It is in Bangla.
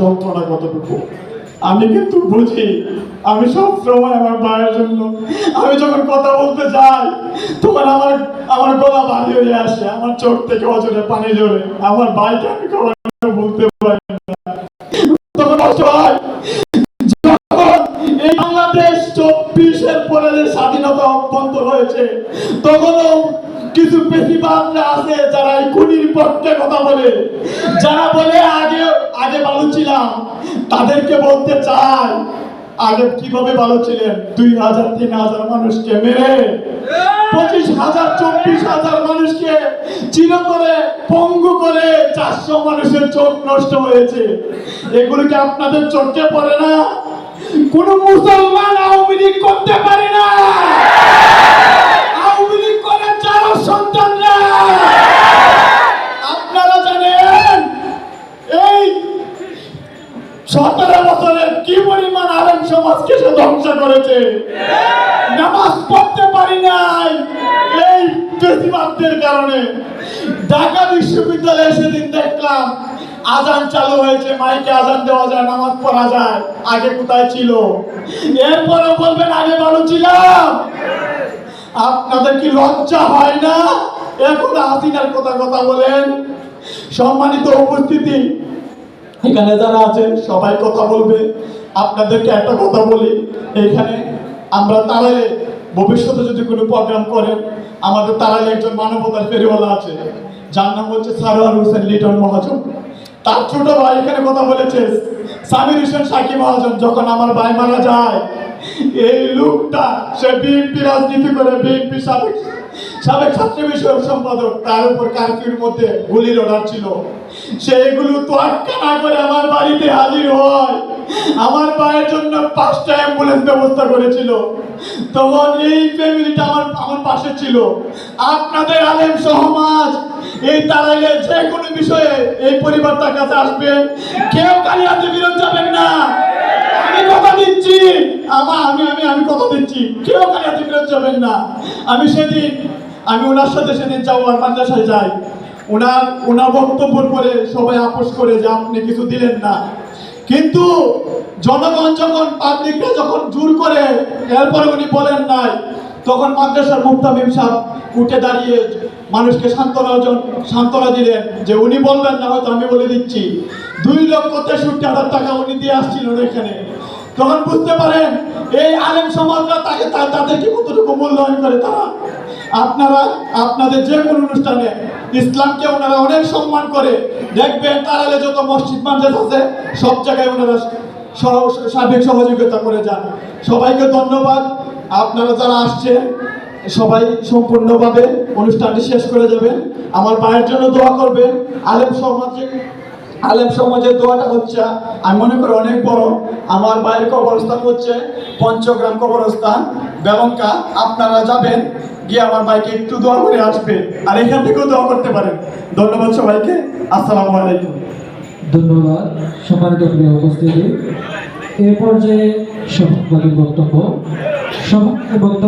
যন্ত্রণা কতটুকু আমি কিন্তু বুঝি, আমি সব সময় আমার ভাইয়ের জন্য, আমি যখন কথা বলতে যাই, তখন আমার আমার গলা ভারী হয়ে আসে, আমার চোখ থেকে অজরে পানি ঝরে, আমার ভাইকে আমি কখনো বলতে পারি চব্বিশের পরে স্বাধীনতা হয়েছে, তখনও কিছু বেশিরভাগরা আছে যারা এই পক্ষে কথা বলে, যারা বলে আগে ভালো ছিলাম? তাদেরকে বলতে চাই। আগে কীভাবে ভালো ছিলেন? দুই হাজার, তিন হাজার মানুষকে মেরে, পঁচিশ হাজার, চব্বিশ হাজার মানুষকে চির করে, পঙ্গু করে চারশো মানুষের চোখ নষ্ট হয়েছে। এগুলো কি আপনাদের চোখে পড়ে না? কোন মুসলমান আওয়ামী লীগ করতে পারে না। সতেরো বছরের কি পরিমাণ আলেম সমাজকে সে ধ্বংস করেছে? নামাজ পড়তে পারি নাই। এই বেশিরভাগদের কারণে। ঢাকা বিশ্ববিদ্যালয়ে সেদিন দেখলাম, আজান চালু হয়েছে, মাইকে আজান দেওয়া যায়, নামাজ পড়া যায়। আগে কোথায় ছিল? এরপরে বলবেন, আগে ভালো ছিলাম। আপনাদের কি লজ্জা হয় না? এখন হাসিনার কথা কথা বলেন। সম্মানিত উপস্থিতি এখানে যারা আছে সবাই কথা বলবে। আপনাদেরকে একটা কথা বলি, এখানে আমরা তারালে ভবিষ্যতে যদি কোনো প্রোগ্রাম করেন, আমাদের তারালে একজন মানবতার ফেরিওয়ালা আছে। যার নাম হচ্ছে সারোয়ার হোসেন লিটন মহাজন। তার ছোট ভাই এখানে কথা বলেছে, সামির হোসেন সাকি মহাজন, যখন আমার ভাই মারা যায়, এই লোকটা, সে বিএনপি রাজনীতি করে, বিএনপি সাবেক সাবেক ছাত্র বিষয়ক সম্পাদক, তার উপর কারফিউর মধ্যে গুলির অর্ডার ছিল। সে এগুলো তোয়াক্কা না করে আমার বাড়িতে হাজির হয়। আমার ভাইয়ের জন্য পাঁচটা অ্যাম্বুলেন্স ব্যবস্থা করেছিল। তখন এই ফ্যামিলিটা আমার আমার পাশে ছিল। আপনাদের আলেম সমাজ, এই তারাইলে যে কোনো বিষয়ে এই পরিবারটার কাছে আসবেন কেউ কালিয়াতে বিরোধ যাবেন না। আমি সেদিন আমি ওনার সাথে সেদিন যাই। ওনার ওনার সবাই আপোষ করে যে আপনি কিছু দিলেন না। কিন্তু জনগণ যখন পাবলিকরা যখন জোর করে, এরপরে উনি বলেন নাই, তখন মাদ্রাসার মুক্তামিম সাহেব উঠে দাঁড়িয়ে মানুষকে সান্ত্বনা সান্ত্বনা দিলেন যে উনি বলবেন না, হয়তো আমি বলে দিচ্ছি। দুই লক্ষ তেষট্টি হাজার টাকা উনি দিয়ে আসছিলেন এখানে তখন বুঝতে পারেন, এই আলেম সমাজরা তাকে তাদেরকে কতটুকু মূল্যায়ন করে তারা? আপনারা, আপনাদের যে কোনো অনুষ্ঠানে ইসলামকে ওনারা অনেক সম্মান করে। দেখবেন তারালে যত মসজিদ মানজাত আছে, সব জায়গায় ওনারা সার্বিক সহযোগিতা করে যান। সবাইকে ধন্যবাদ। আপনারা যারা আসছেন, সবাই সম্পূর্ণভাবে অনুষ্ঠানটি শেষ করে যাবেন। আমার মায়ের জন্য দোয়া করবেন। আলেম সমাজে আলেম সমাজের দোয়াটা হচ্ছে, আমি মনে করি অনেক বড়, আমার ভাইয়ের কবরস্থান হচ্ছে পঞ্চগ্রাম কবরস্থান, বেলঙ্কা। আপনারা যাবেন, গিয়ে আমার ভাইকে একটু দোয়া করে আসবেন আর এখান থেকেও দোয়া করতে পারেন। ধন্যবাদ সবাইকে, আসসালামু আলাইকুম। ধন্যবাদ সম্মানিত প্রিয় উপস্থিতি। এ পর্যায়ে সভাপতির বক্তব্য। সভাপতির বক্তব্য